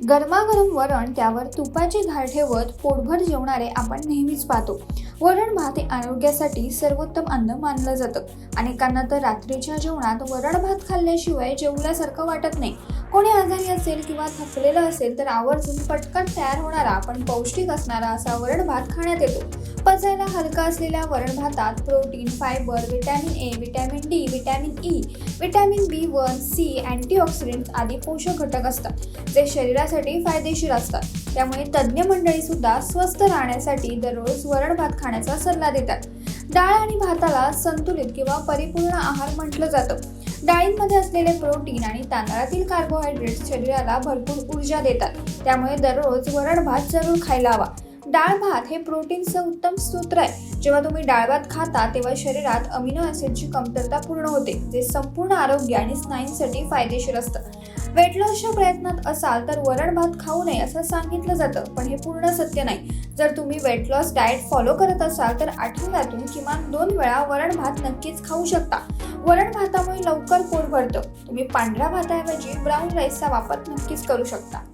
गरमागरम वरण त्यावर तुपाची घाल ठेवत पोटभर जेवणारे आपण नेहमीच पाहतो. वरण भात हे आरोग्यासाठी सर्वोत्तम अन्न मानलं जातं. अनेकांना तर रात्रीच्या जेवणात वरण भात खाल्ल्याशिवाय जेवल्यासारखं वाटत नाही. कोणी आजारी असेल किंवा थकलेलं असेल तर आवर्जून पटकन तयार होणारा पण पौष्टिक असणारा असा वरण भात खाण्यात येतो. पचायला हलका असलेल्या वरण भातात protein fibre vitamin A vitamin D vitamin E vitamin B one C antioxidant आदी पोषक घटक असतात जे शरीरासाठी फायदेशीर असतात. त्यामुळे तज्ज्ञ मंडळी सुद्धा स्वस्थ राहण्यासाठी दररोज वरण भात खाण्याचा सल्ला देतात. डाळ आणि भाताला संतुलित किंवा परिपूर्ण आहार म्हटलं जातं. डाळींमध्ये असलेले प्रोटीन आणि तांदळातील कार्बोहायड्रेट्स शरीराला भरपूर ऊर्जा देतात. त्यामुळे दररोज वरण भात जरूर खायला हवा. डाळ भात हे प्रोटीनचं उत्तम सूत्र आहे. जेव्हा तुम्ही डाळ भात खाता तेव्हा शरीरात अमिनो ॲसिडची कमतरता पूर्ण होते जे संपूर्ण आरोग्य आणि स्नायूंसाठी फायदेशीर असतं. वेट लॉसच्या प्रयत्नात असाल तर वरण भात खाऊ नये असं सांगितलं जातं पण हे पूर्ण सत्य नाही. जर तुम्ही वेट लॉस डाएट फॉलो करत असाल तर आठवड्यातून किमान दोन वेळा वरण भात नक्कीच खाऊ शकता. वरण भातामुळे लवकर पोट भरतं. तुम्ही पांढऱ्या भाताऐवजी ब्राऊन राईसचा वापर नक्कीच करू शकता.